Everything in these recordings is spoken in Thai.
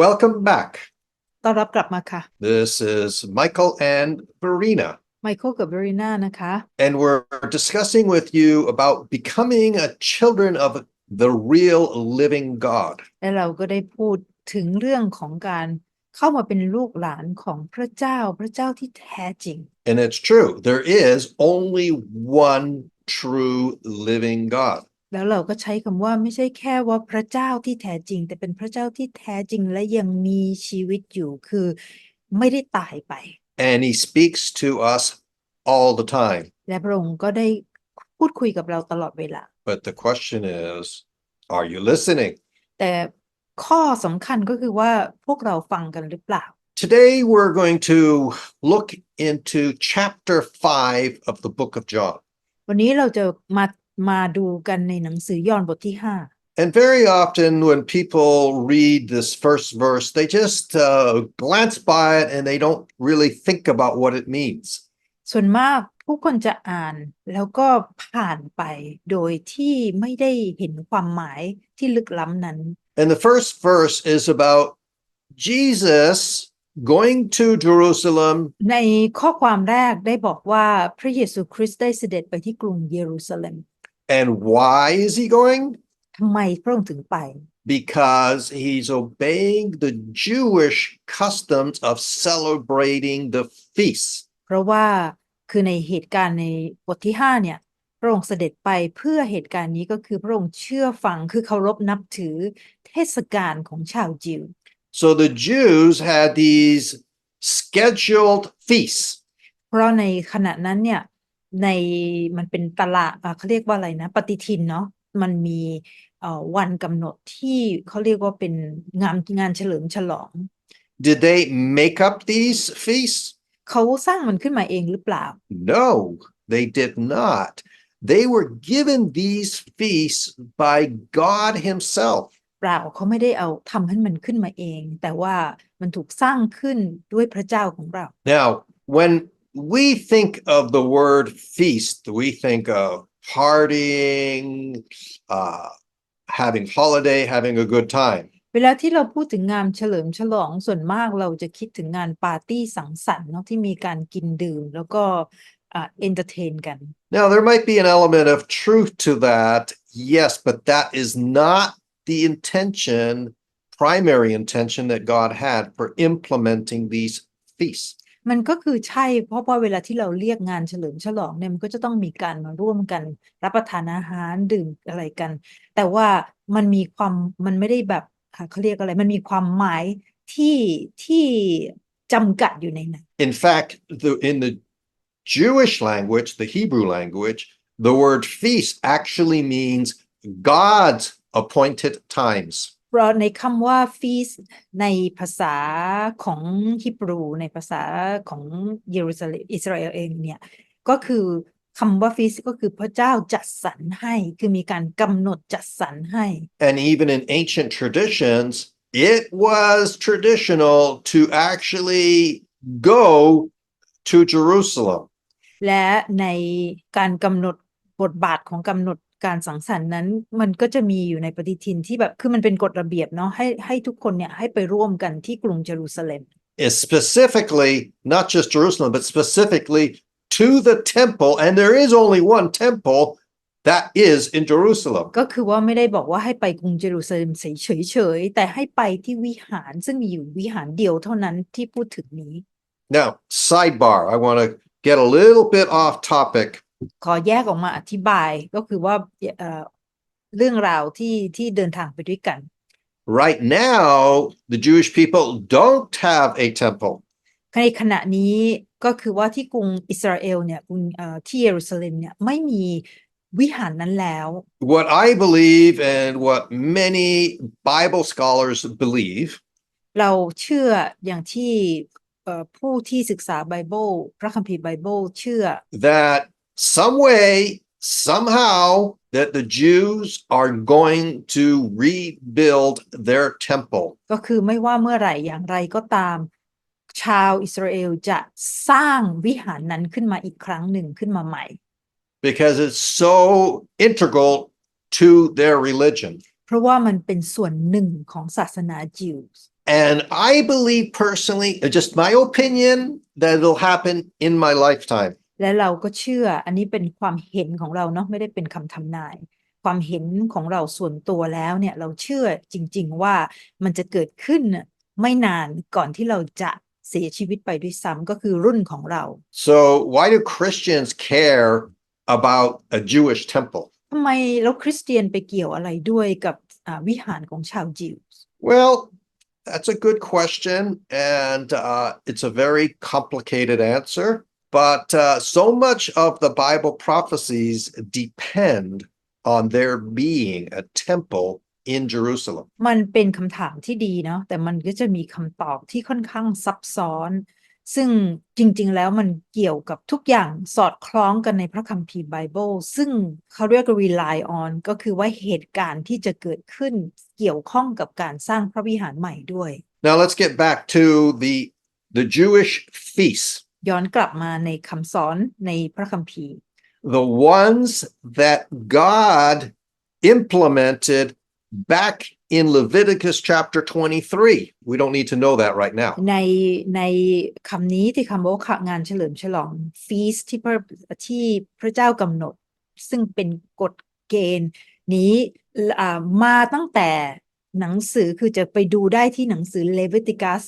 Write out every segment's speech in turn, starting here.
Welcome back. ต้อนรับกลับมาค่ะ This is Michael and Verena, ไมเคิลกับเบรีนานะคะ and we're discussing with you about becoming a children of the real living God. และเราก็ได้พูดถึงเรื่องของการเข้ามาเป็นลูกหลานของพระเจ้า พระเจ้าที่แท้จริง And it's true, there is only one true living God. แล้วเราก็ใช้คำว่าไม่ใช่แค่ว่าพระเจ้าที่แท้จริง แต่เป็นพระเจ้าที่แท้จริงและยังมีชีวิตอยู่คือไม่ได้ตายไป And he speaks to us all the time. และพระองค์ก็ได้พูดคุยกับเราตลอดเวลา But the question is, are you listening? แต่ข้อสำคัญก็คือว่าพวกเราฟังกันหรือเปล่า Today we're going to look into chapter 5 of the book of John. วันนี้เราจะมา มาดูกันในหนังสือยอห์นบทที่ห้า And very often, when people read this first verse, they just uh, glance by it and they don't really think about what it means. ส่วนมากผู้คนจะอ่านแล้วก็ผ่านไปโดยที่ไม่ได้เห็นความหมายที่ลึกล้ำนั้น And the first verse is about Jesus going to Jerusalem ในข้อความแรกได้บอกว่าพระเยซูคริสต์ได้เสด็จไปที่กรุงเยรูซาเล็ม and why is he going? ทำไมพระองค์ถึงไป Because he's obeying the Jewish customs of celebrating the feasts. เพราะว่าคือในเหตุการณ์ในบทที่ห้าเนี่ย พระองค์เสด็จไปเพื่อเหตุการณ์นี้ก็คือพระองค์เชื่อฟังคือเคารพนับถือเทศกาลของชาวยิว So the Jews had these scheduled feasts. เพราะในขณะนั้นเนี่ย ในมันเป็นตลาดอะเขาเรียกว่าอะไรนะ ปฏิทินเนาะมันมีเอ่อวันกำหนดที่เขาเรียกว่าเป็นงานงานเฉลิมฉลอง Did they make up these feasts? เขาสร้างมันขึ้นมาเองหรือเปล่า No, they did not. They were given these feasts by God Himself. เปล่าเขาไม่ได้เอาทำให้มันขึ้นมาเอง แต่ว่ามันถูกสร้างขึ้นด้วยพระเจ้าของเรา Now, when we think of the word feast, we think of partying, uh, having holiday, having a good time. เวลาที่เราพูดถึงงานเฉลิมฉลองส่วนมากเราจะคิดถึงงานปาร์ตี้สังสรรค์เนาะที่มีการกินดื่ม แล้วก็อ่าเอนเตอร์เทนกัน Now, there might be an element of truth to that, yes, but that is not the intention, primary intention that God had for implementing these feasts. มันก็คือใช่ เพราะว่าเวลาที่เราเรียกงานเฉลิมฉลองเนี่ยมันก็จะต้องมีการมาร่วมกัน รับประทานอาหารดื่มอะไรกัน แต่ว่ามันมีความมันไม่ได้แบบเขาเรียกอะไร มันมีความหมายที่ที่จำกัดอยู่ในนั้น In fact, the, in the Jewish language, the Hebrew language, the word feast actually means God's appointed times. เพราะในคำว่าฟีสในภาษาของฮิบรู ในภาษาของเยรูซาเล็มอิสราเอลเองเนี่ย ก็คือคำว่าฟีสก็คือพระเจ้าจัดสรรให้ คือมีการกำหนดจัดสรรให้ And even in ancient traditions, it was traditional to actually go to Jerusalem. และในการกำหนดบทบาทของกำหนด การสังสรรค์นั้น มันก็จะมีอยู่ในปฏิทินที่แบบคือมันเป็นกฎระเบียบเนาะให้ให้ทุกคนเนี่ยให้ไปร่วมกันที่กรุงเยรูซาเล็ม is specifically not just Jerusalem, but specifically to the temple. And there is only one temple that is in Jerusalem. ก็คือว่าไม่ได้บอกว่าให้ไปกรุงเยรูซาเล็มเฉยๆแต่ให้ไปที่วิหารซึ่งมีอยู่วิหารเดียวเท่านั้นที่พูดถึงนี้ Now, sidebar, I want to get a little bit off topic. ขอแยกออกมาอธิบายก็คือว่าเอ่อเรื่องราวที่ที่เดินทางไปด้วยกัน Right now, the Jewish people don't have a temple. ในขณะนี้ก็คือว่าที่กรุงอิสราเอลเนี่ยกรุงเอ่อที่เยรูซาเล็มเนี่ยไม่มีวิหารนั้นแล้ว What I believe and what many Bible scholars believe เราเชื่ออย่างที่เอ่อผู้ที่ศึกษาไบเบิลพระคัมภีร์ไบเบิลเชื่อ that some way, somehow, that the Jews are going to rebuild their temple. ก็คือไม่ว่าเมื่อไหร่อย่างไรก็ตาม ชาวอิสราเอลจะสร้างวิหารนั้นขึ้นมาอีกครั้งหนึ่งขึ้นมาใหม่ because it's so integral to their religion. เพราะว่ามันเป็นส่วนหนึ่งของศาสนาจิว And I believe personally, uh, just my opinion, that it'll happen in my lifetime. และเราก็เชื่ออันนี้เป็นความเห็นของเราเนาะไม่ได้เป็นคำทำนาย ความเห็นของเราส่วนตัวแล้วเนี่ยเราเชื่อจริง ๆ ว่ามันจะเกิดขึ้นน่ะไม่นานก่อนที่เราจะเสียชีวิตไปด้วยซ้ำก็คือรุ่นของเรา So, why do Christians care about a Jewish temple? ทำไมแล้วคริสเตียนไปเกี่ยวอะไรด้วยกับอ่าวิหารของชาวยิว Well, that's a good question, and uh, it's a very complicated answer. But uh, so much of the Bible prophecies depend on there being a temple in Jerusalem. มันเป็นคำถามที่ดีเนาะแต่มันก็จะมีคำตอบที่ค่อนข้างซับซ้อน ซึ่งจริง ๆ แล้วมันเกี่ยวกับทุกอย่างสอดคล้องกันในพระคัมภีร์ไบเบิลซึ่งเขาเรียก rely on ก็คือว่าเหตุการณ์ที่จะเกิดขึ้นเกี่ยวข้องกับการสร้างพระวิหารใหม่ด้วย Now let's get back to the the Jewish feasts, ย้อนกลับมาในคำสอนในพระคัมภีร์ the ones that God implemented back in Leviticus chapter 23. We don't need to know that right now. ในในคำนี้ที่คำว่างานเฉลิมฉลองฟีสที่พระที่พระเจ้ากำหนด ซึ่งเป็นกฎเกณฑ์นี้อ่ามาตั้งแต่หนังสือคือจะไปดูได้ที่หนังสือเลวิติกัส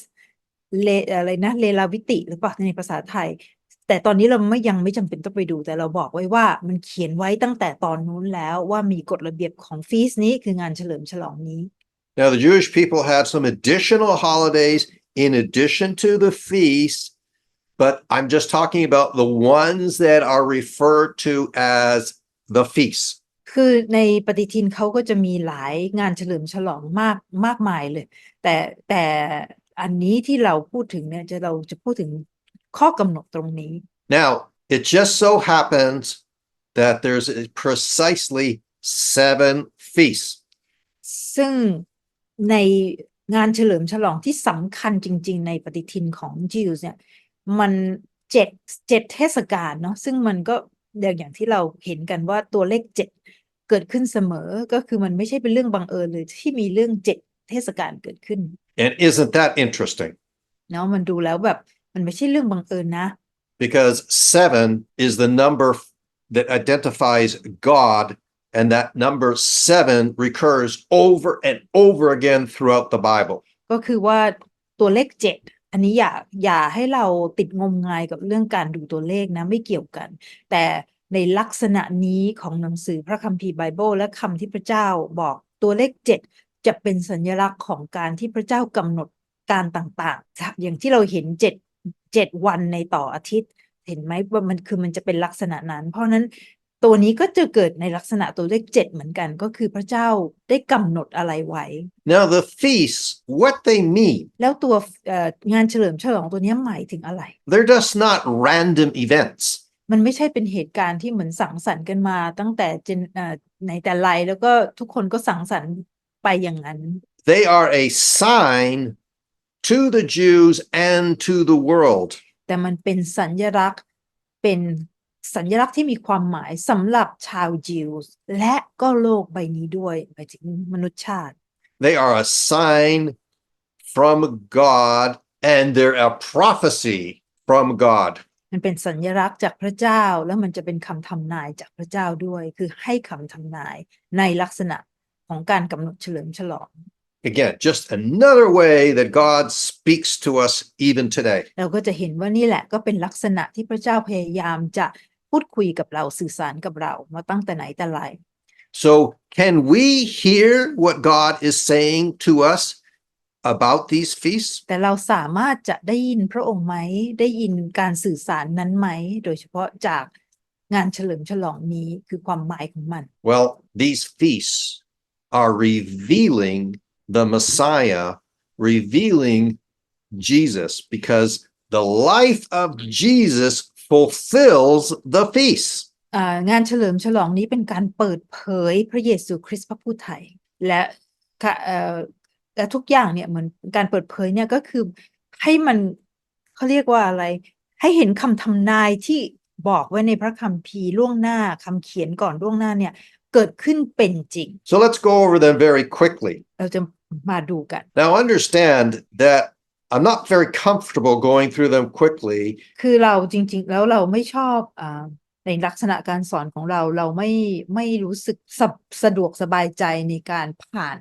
เลอะไรนะเลลาวิติหรือเปล่าในภาษาไทย แต่ตอนนี้เราไม่ยังไม่จำเป็นต้องไปดูแต่เราบอกไว้ว่ามันเขียนไว้ตั้งแต่ตอนนู้นแล้วว่ามีกฎระเบียบของฟีสนี้คืองานเฉลิมฉลองนี้ Now, the Jewish people had some additional holidays in addition to the feast, but I'm just talking about the ones that are referred to as the feasts. คือในปฏิทินเขาก็จะมีหลายงานเฉลิมฉลองมากมากมายเลย แต่แต่ อันนี้ที่เราพูดถึงเนี่ยจะเราจะพูดถึงข้อกำหนดตรงนี้ Now, it just so happens that there's precisely seven feasts. ซึ่งในงานเฉลิมฉลองที่สำคัญจริง ๆ ในปฏิทินของจิวส์เนี่ยมันเจ็ดเจ็ดเทศกาลเนาะซึ่งมันก็อย่างที่เราเห็นกันว่าตัวเลขเจ็ดเกิดขึ้นเสมอก็คือมันไม่ใช่เป็นเรื่องบังเอิญเลยที่มีเรื่องเจ็ดเทศกาลเกิดขึ้น And isn't that interesting? เนาะมันดูแล้วแบบมันไม่ใช่เรื่องบังเอิญนะ Because seven is the number that identifies God, and that number seven recurs over and over again throughout the Bible. ก็คือว่าตัวเลขเจ็ดอันนี้อย่าอย่าให้เราติดงมงายกับเรื่องการดูตัวเลขนะไม่เกี่ยวกัน แต่ในลักษณะนี้ของหนังสือพระคัมภีร์ไบเบิลและคำที่พระเจ้าบอกตัวเลขเจ็ด จะเป็นสัญลักษณ์ของการที่พระเจ้ากำหนดการต่างๆ อย่างที่เราเห็นเจ็ดเจ็ดวันในต่ออาทิตย์ เห็นไหมว่ามันคือมันจะเป็นลักษณะนั้น เพราะฉะนั้นตัวนี้ก็จะเกิดในลักษณะตัวเลขเจ็ดเหมือนกันก็คือพระเจ้าได้กำหนดอะไรไว้ Now, the feasts, what they mean, แล้วตัวเอ่องานเฉลิมฉลองตัวเนี้ยหมายถึงอะไร they're just not random events. มันไม่ใช่เป็นเหตุการณ์ที่เหมือนสังสรรค์กันมาตั้งแต่เจนเอ่อในแต่ไรแล้วก็ทุกคนก็สังสรรค์ ไปอย่างนั้น They are a sign to the Jews and to the world. แต่มันเป็นสัญลักษณ์เป็นสัญลักษณ์ที่มีความหมายสำหรับชาวยิวส์และก็โลกใบนี้ด้วยหมายถึงมนุษยชาติ They are a sign from God and they're a prophecy from God. มันเป็นสัญลักษณ์จากพระเจ้าแล้วมันจะเป็นคำทำนายจากพระเจ้าด้วย คือให้คำทำนายในลักษณะ ของการกำหนดเฉลิมฉลอง Again, just another way that God speaks to us even today. เราก็จะเห็นว่านี่แหละก็เป็นลักษณะที่พระเจ้าพยายามจะพูดคุยกับเราสื่อสารกับเรามาตั้งแต่ไหนแต่ไร So, can we hear what God is saying to us about these feasts? แต่เราสามารถจะได้ยินพระองค์ไหม ได้ยินการสื่อสารนั้นไหม โดยเฉพาะจากงานเฉลิมฉลองนี้คือความหมายของมัน Well, these feasts are revealing the Messiah, revealing Jesus, because the life of Jesus fulfills the feast. อ่างานเฉลิมฉลองนี้เป็นการเปิดเผยพระเยซูคริสต์พระผู้ไทยและค่ะเอ่อและทุกอย่างเนี่ยเหมือนการเปิดเผยเนี่ยก็คือให้มันเขาเรียกว่าอะไร ให้เห็นคำทำนายที่บอกไว้ในพระคัมภีร์ล่วงหน้าคำเขียนก่อนล่วงหน้าเนี่ย เกิดขึ้นเป็นจริง So let's go over them very quickly. เราจะมาดูกัน Now, understand that I'm not very comfortable going through them quickly คือเราจริง ๆ แล้วเราไม่ชอบอาในลักษณะการสอนของเราเราไม่ไม่รู้สึกสะสะดวกสบายใจในการผ่าน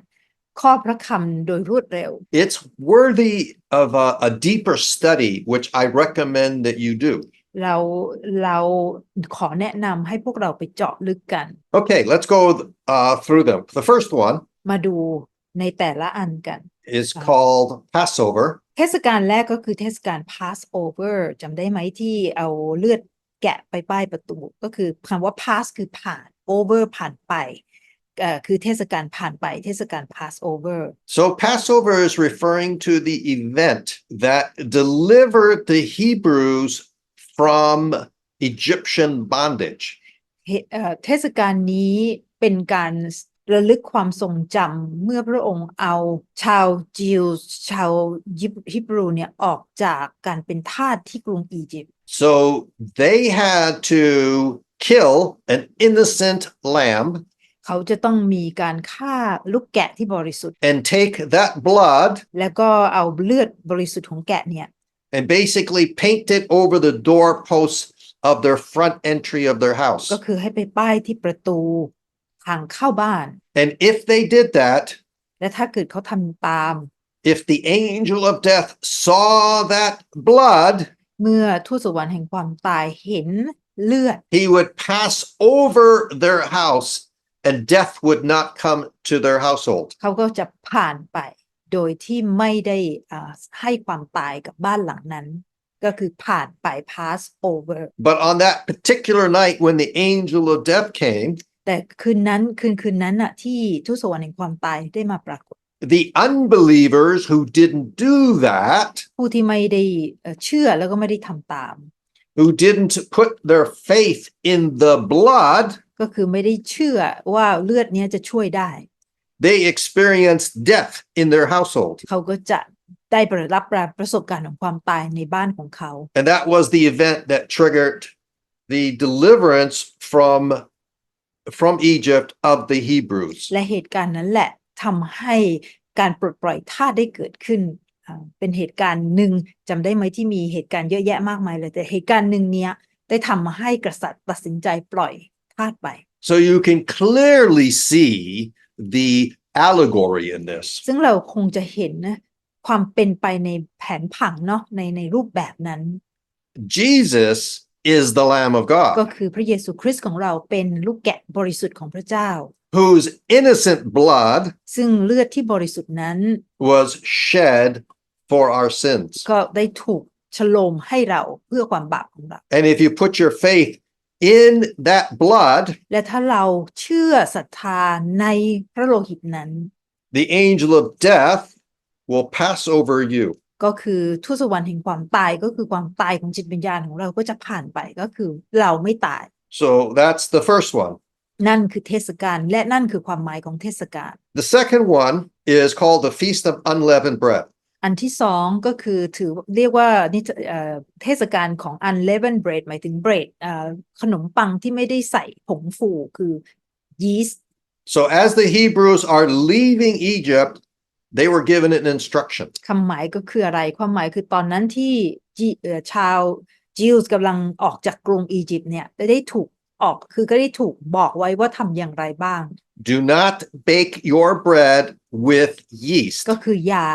ข้อพระคำโดยรวดเร็ว It's worthy of a, a deeper study, which I recommend that you do. เราเราขอแนะนำให้พวกเราไปเจาะลึกกัน Okay, let's go uh, through them. The first one มาดูในแต่ละอันกัน is called Passover. เทศกาลแรกก็คือเทศกาล Passover จำได้ไหมที่เอาเลือดแกะไปป้ายประตู ก็คือคำว่า pass คือผ่าน over ผ่านไปเอ่อคือเทศกาลผ่านไปเทศกาล Passover So, Passover is referring to the event that delivered the Hebrews from Egyptian bondage. เฮเอ่อเทศกาลนี้เป็นการระลึกความทรงจำเมื่อพระองค์เอาชาวจิวส์ชาวยิบฮิบรูเนี่ยออกจากการเป็นทาสที่กรุงอียิปต์ So, they had to kill an innocent lamb เขาจะต้องมีการฆ่าลูกแกะที่บริสุทธิ์ and take that blood แล้วก็เอาเลือดบริสุทธิ์ของแกะเนี่ย and basically paint it over the doorposts of their front entry of their house. ก็คือให้ไปป้ายที่ประตูทางเข้าบ้าน And if they did that, และถ้าเกิดเขาทำตาม if the angel of death saw that blood, เมื่อทูตสวรรค์แห่งความตายเห็นเลือด he would pass over their house and death would not come to their household. เขาก็จะผ่านไป โดยที่ไม่ได้อ่าให้ความตายกับบ้านหลังนั้น ก็คือผ่านไป pass over But on that particular night when the angel of death came, แต่คืนนั้นคืนคืนนั้นน่ะที่ทูตสวรรค์แห่งความตายได้มาปรากฏ the unbelievers who didn't do that, ผู้ที่ไม่ได้เอ่อเชื่อแล้วก็ไม่ได้ทำตาม who didn't put their faith in the blood, ก็คือไม่ได้เชื่อว่าเลือดเนี้ยจะช่วยได้ they experienced death in their household. เขาก็จะได้รับประสบการณ์ของความตายในบ้านของเขา And that was the event that triggered the deliverance from from Egypt of the Hebrews. และเหตุการณ์นั้นแหละทำให้การปลดปล่อยทาสได้เกิดขึ้นอ่าเป็นเหตุการณ์หนึ่งจำได้ไหมที่มีเหตุการณ์เยอะแยะมากมายเลย แต่เหตุการณ์หนึ่งเนี้ยได้ทำให้กษัตริย์ตัดสินใจปล่อยทาสไป So you can clearly see the allegory in this. ซึ่งเราคงจะเห็นนะความเป็นไปในแผนผังเนาะในในรูปแบบนั้น Jesus is the Lamb of ก็ God คือพระเยซูคริสต์ของเราเป็นลูกแกะบริสุทธิ์ของพระเจ้า whose innocent blood ซึ่งเลือดที่บริสุทธิ์นั้น was shed for our sins. ก็ได้ถูกฉโลมให้เราเพื่อความบาปของเรา And if you put your faith in that blood, และถ้าเราเชื่อศรัทธาในพระโลหิตนั้น the angel of death will pass over you. ก็คือทูตสวรรค์แห่งความตายก็คือความตายของจิตวิญญาณของเราก็จะผ่านไปก็คือเราไม่ตาย So that's the first one. นั่นคือเทศกาลและนั่นคือความหมายของเทศกาล The second one is called the Feast of Unleavened Bread. อันที่สองก็คือถือเรียกว่านี่เอ่อเทศกาลของ unleavened bread หมายถึง bread เอ่อขนมปังที่ไม่ได้ใส่ผงฟูคือ yeast So as the Hebrews are leaving Egypt, they were given an instruction. คำหมายก็คืออะไร ความหมายคือตอนนั้นที่จิเอ่อชาวจิวส์กำลังออกจากกรุงอียิปต์เนี่ยได้ถูกออกคือก็ได้ถูกบอกไว้ว่าทำอย่างไรบ้าง Do not bake your bread with yeast ก็คืออย่า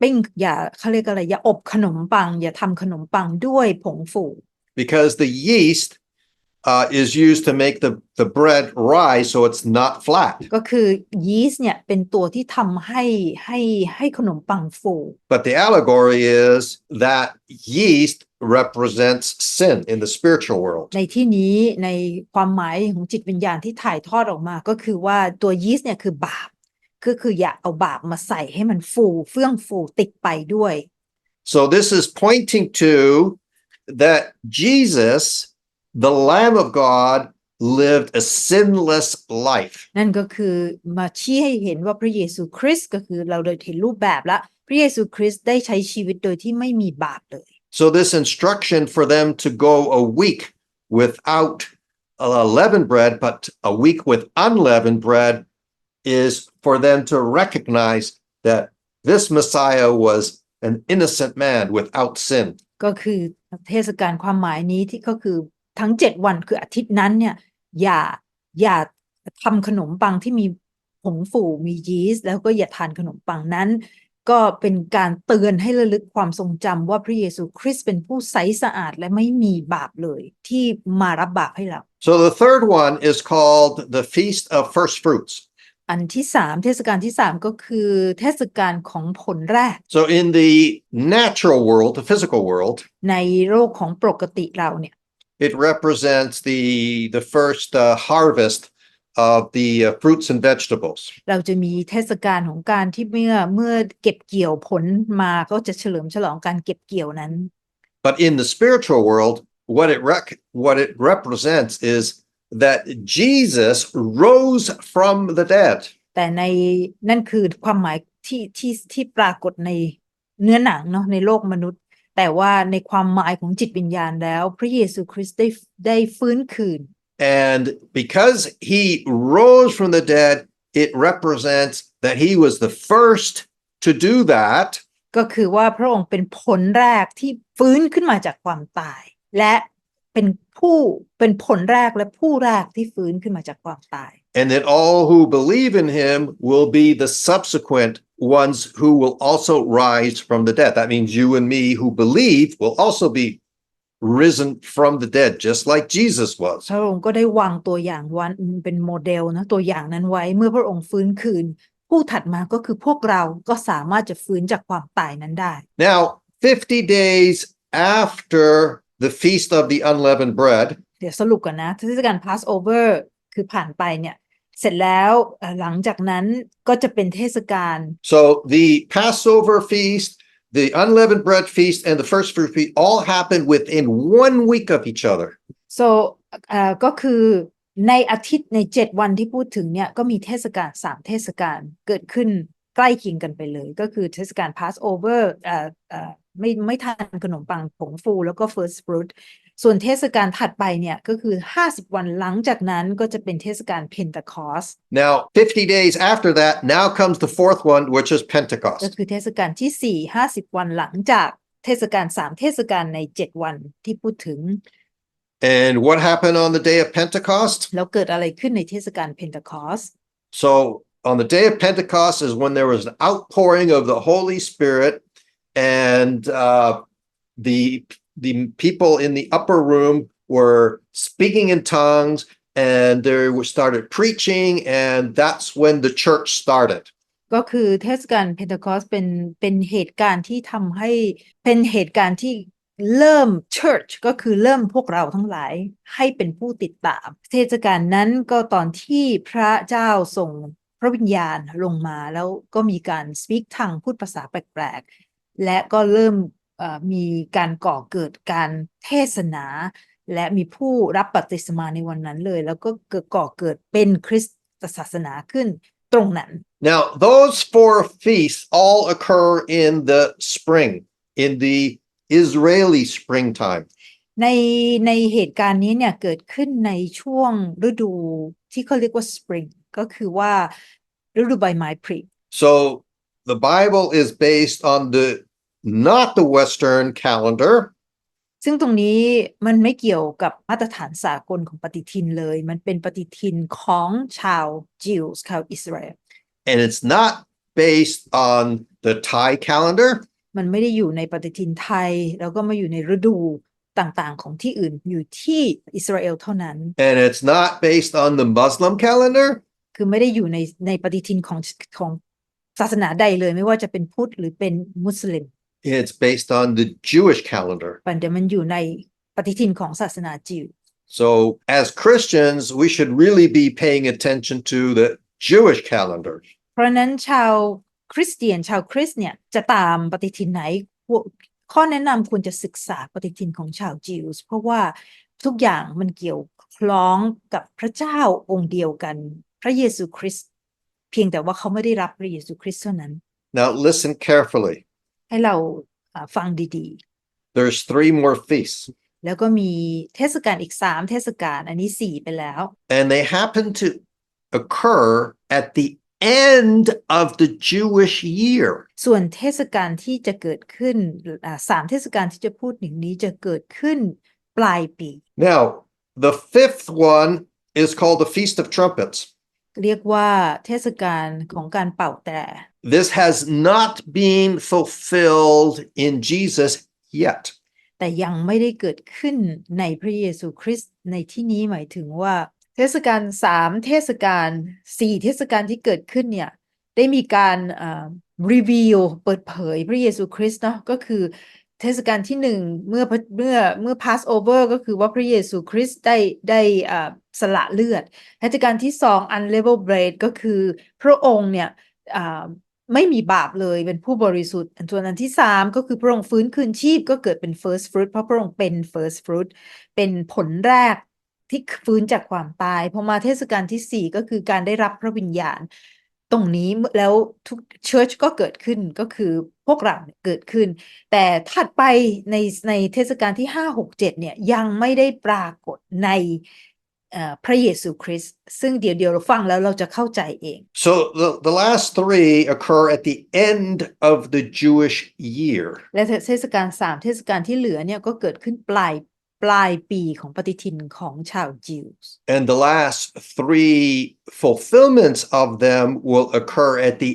ปิ้งอย่าเขาเรียกอะไรอย่าอบขนมปัง อย่าทำขนมปังด้วยผงฟู because the yeast uh, is used to make the, the bread rise so it's not flat. ก็คือยีสต์เนี่ยเป็นตัวที่ทำให้ให้ให้ขนมปังฟู But the allegory is that yeast represents sin in the spiritual world. ในที่นี้ในความหมายของจิตวิญญาณที่ถ่ายทอดออกมา ก็คือว่าตัวยีสต์เนี่ยคือบาป คือคืออย่าเอาบาปมาใส่ให้มันฟูเฟื่องฟูติดไปด้วย So this is pointing to that Jesus, the Lamb of God, lived a sinless life. นั่นก็คือมาชี้ให้เห็นว่าพระเยซูคริสต์ก็คือเราได้เห็นรูปแบบละพระเยซูคริสต์ได้ใช้ชีวิตโดยที่ไม่มีบาปเลย So this instruction for them to go a week without uh, leavened bread, but a week with unleavened bread is for them to recognize that this Messiah was an innocent man without sin. ก็คือเทศกาลความหมายนี้ที่ก็คือทั้งเจ็ดวันคืออาทิตย์นั้นเนี่ยอย่าอย่าทำขนมปังที่มีผงฟูมียีสต์แล้วก็อย่าทานขนมปังนั้น ก็เป็นการเตือนให้ระลึกความทรงจำว่าพระเยซูคริสต์เป็นผู้ใสสะอาดและไม่มีบาปเลยที่มารับบาปให้เรา So the third one is called the Feast of First Fruits. อันที่สามเทศกาลที่สามก็คือเทศกาลของผลแรก So in the natural world, the physical world, ในโลกของปกติเราเนี่ย it represents the the first uh, harvest of the uh, fruits and vegetables. เราจะมีเทศกาลของการที่เมื่อเมื่อเก็บเกี่ยวผลมาก็จะเฉลิมฉลองการเก็บเกี่ยวนั้น But in the spiritual world, what it rec- what it represents is that Jesus rose from the dead. แต่ในนั่นคือความหมายที่ที่ที่ปรากฏในเนื้อหนังเนาะในโลกมนุษย์ แต่ว่าในความหมายของจิตวิญญาณแล้ว พระเยซูคริสต์ได้ได้ฟื้นคืน And because he rose from the dead, it represents that he was the first to do that. ก็คือว่าพระองค์เป็นผลแรกที่ฟื้นขึ้นมาจากความตาย และเป็น ผู้เป็นผลแรกและผู้แรกที่ฟื้นขึ้นมาจากความตาย And that all who believe in him will be the subsequent ones who will also rise from the dead. That means you and me who believe will also be risen from the dead, just like Jesus was. พระองค์ก็ได้วางตัวอย่างวันเป็นโมเดลนะตัวอย่างนั้นไว้เมื่อพระองค์ฟื้นคืน ผู้ถัดมาก็คือพวกเราก็สามารถจะฟื้นจากความตายนั้นได้ Now, 50 days after the feast of the unleavened bread, เดี๋ยวสรุปกันนะเทศกาล Passover คือผ่านไปเนี่ย เสร็จแล้วเอ่อหลังจากนั้นก็จะเป็นเทศกาล so the Passover feast, the unleavened bread feast, and the first fruit feast all happened within one week of each other. so เอ่อก็คือในอาทิตย์ในเจ็ดวันที่พูดถึงเนี่ยก็มีเทศกาลสามเทศกาลเกิดขึ้นใกล้เคียงกันไปเลย ก็คือเทศกาล Passover เอ่อเอ่อ ไม่ไม่ทานขนมปังผงฟูแล้วก็ first fruit ส่วนเทศกาลถัดไปเนี่ยก็คือ 50 วันหลังจากนั้นก็จะเป็นเทศกาล Pentecost Now, 50 days after that, now comes the fourth one, which is ก็ Pentecost. คือเทศกาลที่สี่ห้าสิบวันหลังจากเทศกาลสามเทศกาลในเจ็ดวันที่พูดถึง And what happened on the day of Pentecost? แล้วเกิดอะไรขึ้นในเทศกาลเพนท c o s t So, on the day of Pentecost is when there was an outpouring of the Holy Spirit, and uh, the the people in the upper room were speaking in tongues, and they were started preaching, and that's when the church started. ก็คือเทศกาลเพนท c o s t เป็นเป็นเหตุการณ์ที่ทำให้เป็นเหตุการณ์ที่เริ่ม church ก็คือเริ่มพวกเราทั้งหลายให้เป็นผู้ติดตาม เทศกาลนั้นก็ตอนที่พระเจ้าส่งพระวิญญาณลงมาแล้วก็มีการ speak ทางพูดภาษาแปลกๆ และก็เริ่มเอ่อมีการก่อเกิดการเทศนา และมีผู้รับบัพติศมาในวันนั้นเลย แล้วก็เกิดก่อเกิดเป็นคริสตศาสนาขึ้นตรงนั้น Now, those four feasts all occur in the spring, in the Israeli springtime. ในในเหตุการณ์นี้เนี่ยเกิดขึ้นในช่วงฤดูที่เขาเรียกว่า spring ก็คือว่าฤดูใบไม้ผลิ So the Bible is based on the not the Western calendar, ซึ่งตรงนี้มันไม่เกี่ยวกับมาตรฐานสากลของปฏิทินเลย มันเป็นปฏิทินของชาวจิวส์ชาวอิสราเอล and it's not based on the Thai calendar, มันไม่ได้อยู่ในปฏิทินไทย แล้วก็ไม่อยู่ในฤดูต่างๆของที่อื่นอยู่ที่อิสราเอลเท่านั้น and it's not based on the Muslim calendar, คือไม่ได้อยู่ในในปฏิทินของของศาสนาใดเลย ไม่ว่าจะเป็นพุทธหรือเป็นมุสลิม it's based on the Jewish calendar. ปันแต่มันอยู่ในปฏิทินของศาสนาจิว So as Christians, we should really be paying attention to the Jewish calendar. เพราะฉะนั้นชาวคริสเตียนชาวคริสต์เนี่ยจะตามปฏิทินไหนพวกข้อแนะนำควรจะศึกษาปฏิทินของชาวจิวส์เพราะว่าทุกอย่างมันเกี่ยวคล้องกับพระเจ้าองค์เดียวกัน พระเยซูคริสต์เพียงแต่ว่าเขาไม่ได้รับพระเยซูคริสต์เท่านั้น Now listen carefully. ให้เราอ่าฟังดี There's three more feasts, ๆ แล้วก็มีเทศกาลอีกสามเทศกาลอันนี้สี่ไปแล้ว and they happen to occur at the end of the Jewish year. ส่วนเทศกาลที่จะเกิดขึ้นอ่าสามเทศกาลที่จะพูดถึงนี้จะเกิดขึ้นปลายปี Now, the fifth one is called the Feast of Trumpets. เรียกว่าเทศกาลของการเป่าแตร This has not been fulfilled in Jesus yet. แต่ยังไม่ได้เกิดขึ้นในพระเยซูคริสต์ในที่นี้หมายถึงว่า เทศกาลสามเทศกาลสี่เทศกาลที่เกิดขึ้นเนี่ยได้มีการรีวิวเปิดเผยพระเยซูคริสต์เนาะก็คือเทศกาลที่หนึ่งเมื่อเมื่อเมื่อ Passover ก็คือว่าพระเยซูคริสต์ได้ได้อ่าสละเลือด เทศกาลที่สอง unleavened bread ก็คือพระองค์เนี่ยอ่า ไม่มีบาปเลยเป็นผู้บริสุทธิ์อันส่วนอันที่สามก็คือพระองค์ฟื้นคืนชีพก็เกิดเป็น first fruit เพราะพระองค์เป็น first fruit เป็นผลแรกที่ฟื้นจากความตายพอมาเทศกาลที่สี่ก็คือการได้รับพระวิญญาณ ตรงนี้แล้วทุกเชิร์ชก็เกิดขึ้นก็คือพวกเราเนี่ยเกิดขึ้น แต่ถัดไปในในเทศกาลที่ห้าหกเจ็ดเนี่ยยังไม่ได้ปรากฏใน พระเยซูคริสต์ซึ่งเดี๋ยวเดี๋ยวเราฟังแล้วเราจะเข้าใจเอง So the, the last three occur at the end of the Jewish year. และเทศกาลสามเทศกาลที่เหลือเนี่ยก็เกิดขึ้นปลายปลายปีของปฏิทินของชาวยิวส์ And the last three fulfillments of them will occur at the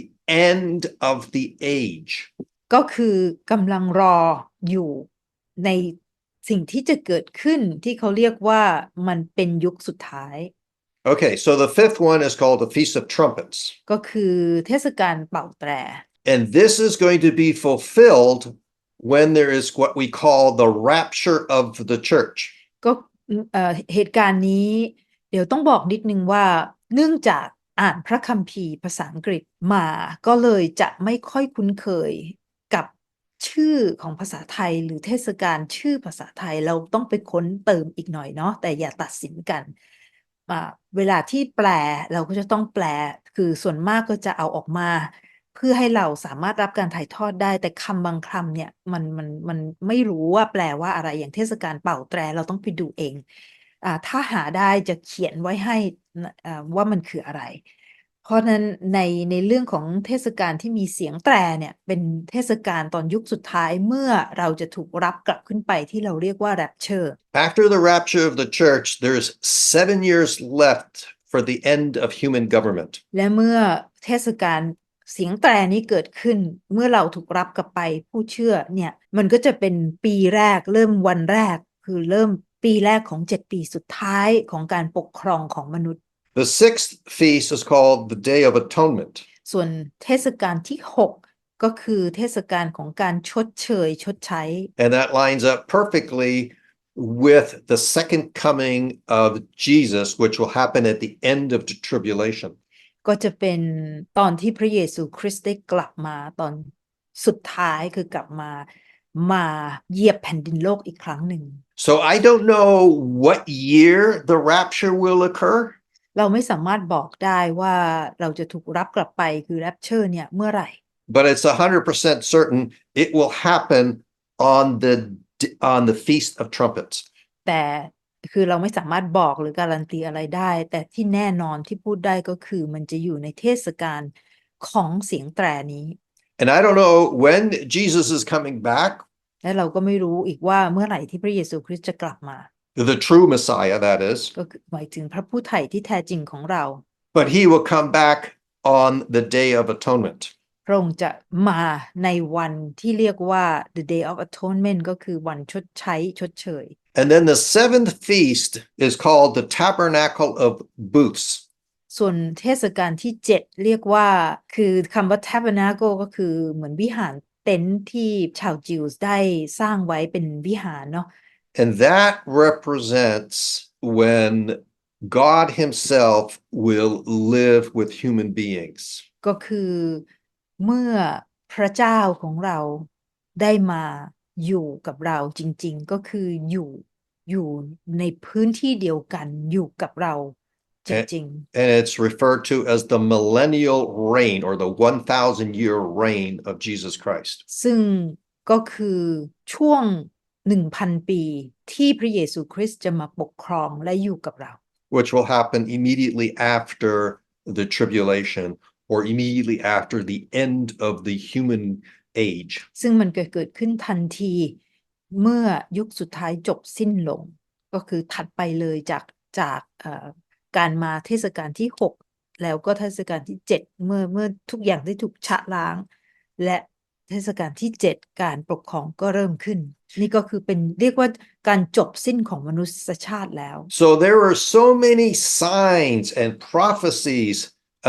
end of the age. ก็คือกำลังรออยู่ใน สิ่งที่จะเกิดขึ้นที่เขาเรียกว่ามันเป็นยุคสุดท้าย Okay, so the fifth one is called the Feast of Trumpets. ก็คือเทศกาลเป่าแตร And this is going to be fulfilled when there is what we call the rapture of the church. ก็เอ่อเหตุการณ์นี้เดี๋ยวต้องบอกนิดนึงว่า เนื่องจากอ่านพระคัมภีร์ภาษาอังกฤษมาก็เลยจะไม่ค่อยคุ้นเคยกับ ชื่อของภาษาไทยหรือเทศกาลชื่อภาษาไทยเราต้องไปค้นเติมอีกหน่อยเนาะแต่อย่าตัดสินกันเวลาที่แปลเราก็จะต้องแปลคือส่วนมากก็จะเอาออกมา เพื่อให้เราสามารถรับการถ่ายทอดได้ แต่คำบางคำเนี่ยมันมันมันไม่รู้ว่าแปลว่าอะไรอย่างเทศกาลเป่าแตรเราต้องไปดูเองอถ้าหาได้จะเขียนไว้ให้ว่ามันคืออะไร เพราะฉะนั้นในในเรื่องของเทศกาลที่มีเสียงแตรเนี่ยเป็นเทศกาลตอนยุคสุดท้ายเมื่อเราจะถูกรับกลับขึ้นไปที่เราเรียกว่า rapture After the rapture of the church, there's seven years left for the end of human government. และเมื่อเทศกาลเสียงแตรนี้เกิดขึ้นเมื่อเราถูกรับกลับไปผู้เชื่อเนี่ยมันก็จะเป็นปีแรกเริ่มวันแรก คือเริ่มปีแรกของเจ็ดปีสุดท้ายของการปกครองของมนุษย์ The sixth feast is called the Day of Atonement. ส่วนเทศกาลที่ 6 ก็คือเทศกาลของการชดเชยชดใช้ And that lines up perfectly with the second coming of Jesus, which will happen at the end of the tribulation. ก็จะเป็นตอนที่พระเยซูคริสต์ได้กลับมาตอนสุดท้ายคือกลับมา มาเหยียบแผ่นดินโลกอีกครั้งหนึ่ง So I don't know what year the rapture will occur, เราไม่สามารถบอกได้ว่าเราจะถูกรับกลับไปคือ rapture เนี่ยเมื่อไหร่ but it's 100% certain it will happen on the on the Feast of Trumpets. แต่คือเราไม่สามารถบอกหรือการันตีอะไรได้ แต่ที่แน่นอนที่พูดได้ก็คือมันจะอยู่ในเทศกาลของเสียงแตรนี้ And I don't know when Jesus is coming back, และเราก็ไม่รู้อีกว่าเมื่อไหร่ที่พระเยซูคริสต์จะกลับมา the true Messiah, that is, ก็คือหมายถึงพระผู้ไถ่ที่แท้จริงของเรา but he will come back on the Day of Atonement. พระองค์จะมาในวันที่เรียกว่า the day of atonement ก็คือวันชดใช้ชดเชย And then the seventh feast is called the Tabernacle of Booths. ส่วนเทศกาลที่ 7 เรียกว่าคือคำว่า tabernacle ก็คือเหมือนวิหารเต็นท์ที่ชาวจิวส์ได้สร้างไว้เป็นวิหารเนาะ And that represents when God Himself will live with human beings. ก็คือเมื่อพระเจ้าของเราได้มาอยู่กับเราจริง ๆ ก็คืออยู่อยู่ในพื้นที่เดียวกันอยู่กับเราจริง ๆ And it's referred to as the millennial reign or the 1,000 year reign of Jesus Christ. ซึ่งก็คือช่วง หนึ่งพันปีที่พระเยซูคริสต์จะมาปกครองและอยู่กับเรา which will happen immediately after the tribulation or immediately after the end of the human age. ซึ่งมันเกิดเกิดขึ้นทันทีเมื่อยุคสุดท้ายจบสิ้นลง ก็คือถัดไปเลยจากจากเอ่อการมาเทศกาลที่ 6 แล้วก็เทศกาลที่ 7 เมื่อเมื่อทุกอย่างได้ถูกชะล้าง และ เทศกาลที่ 7 การปกครองก็เริ่มขึ้น นี่ก็คือเป็นเรียกว่าการจบสิ้นของมนุษยชาติแล้ว So there are so many signs and prophecies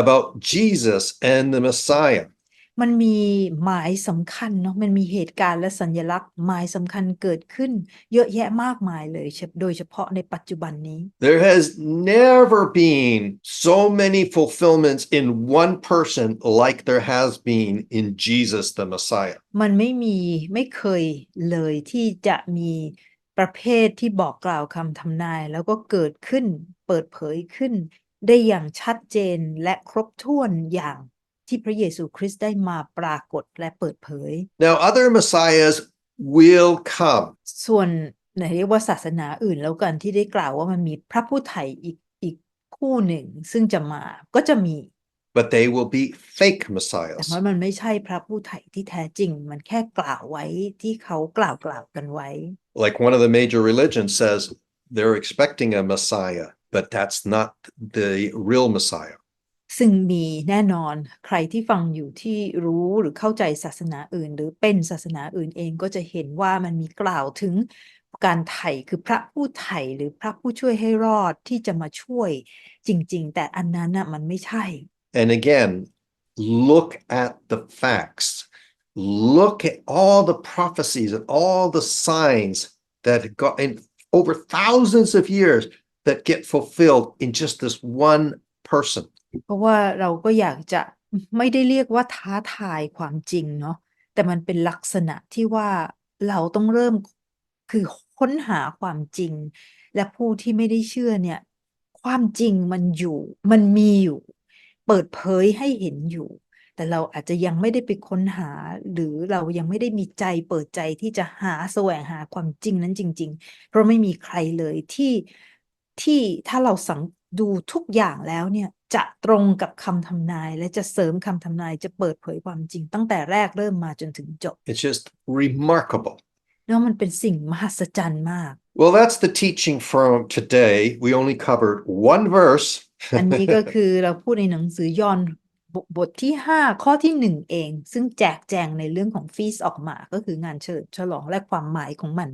about Jesus and the Messiah. มันมีหมายสำคัญเนาะมันมีเหตุการณ์และสัญลักษณ์หมายสำคัญเกิดขึ้นเยอะแยะมากมายเลยเฉพโดยเฉพาะในปัจจุบันนี้ There has never been so many fulfillments in one person like there has been in Jesus the Messiah. มันไม่มีไม่เคยเลยที่จะมีประเภทที่บอกกล่าวคำทำนายแล้วก็เกิดขึ้นเปิดเผยขึ้น ได้อย่างชัดเจนและครบถ้วนอย่าง ที่พระเยซูคริสต์ได้มาปรากฏและเปิดเผย Now, other Messiahs will come. ส่วนไหนเรียกว่าศาสนาอื่นแล้วกันที่ได้กล่าวว่ามันมีพระผู้ไถ่อีกอีกคู่หนึ่ง ซึ่งจะมาก็จะมี but they will be fake แต่ messiahs. ว่ามันไม่ใช่พระผู้ไถ่ที่แท้จริง มันแค่กล่าวไว้ที่เขากล่าวกล่าวกันไว้ Like one of the major religions says they're expecting a messiah, but that's not the real messiah. ซึ่งมีแน่นอนใครที่ฟังอยู่ที่รู้หรือเข้าใจศาสนาอื่น หรือเป็นศาสนาอื่นเองก็จะเห็นว่ามันมีกล่าวถึงการไถ่คือพระผู้ไถ่หรือพระผู้ช่วยให้รอดที่จะมาช่วยจริง ๆ แต่อันนั้นน่ะมันไม่ใช่ And again, look at the facts. Look at all the prophecies and all the signs that got in over thousands of years that get fulfilled in just this one person. เพราะว่าเราก็อยากจะไม่ได้เรียกว่าท้าทายความจริงเนาะแต่มันเป็นลักษณะที่ว่าเราต้องเริ่มคือค้นหาความจริง และผู้ที่ไม่ได้เชื่อเนี่ย ความจริงมันอยู่ มันมีอยู่ เปิดเผยให้เห็นอยู่ แต่เราอาจจะยังไม่ได้ไปค้นหา หรือเรายังไม่ได้มีใจเปิดใจที่จะหาแสวงหาความจริงนั้นจริง ๆ เพราะไม่มีใครเลยที่ที่ถ้าเราสัง ดูทุกอย่างแล้วเนี่ยจะตรงกับคำทำนาย และจะเสริมคำทำนายจะเปิดเผยความจริงตั้งแต่แรกเริ่มมาจนถึงจบ It's just remarkable. แล้วมันเป็นสิ่งมหัศจรรย์มาก Well, that's the teaching from today. We only covered one verse. อันนี้ก็คือเราพูดในหนังสือยอห์นบทบทที่ 5 ข้อที่ 1 เอง ซึ่งแจกแจงในเรื่องของฟีสออกมาก็คืองานเชิญฉลองและความหมายของมัน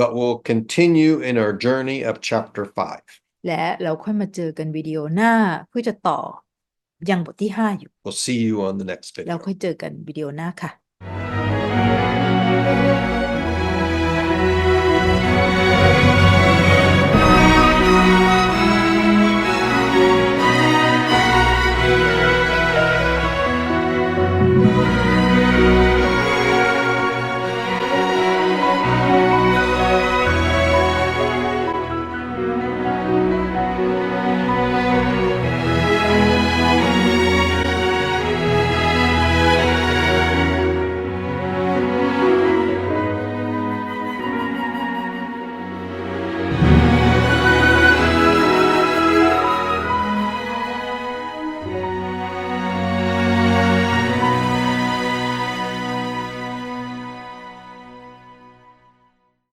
But we'll continue in our journey of chapter 5. และเราค่อยมาเจอกันวิดีโอหน้าเพื่อจะต่อยังบทที่ 5 อยู่ We'll see you on the next video. ค่อยเจอกันวิดีโอหน้าค่ะ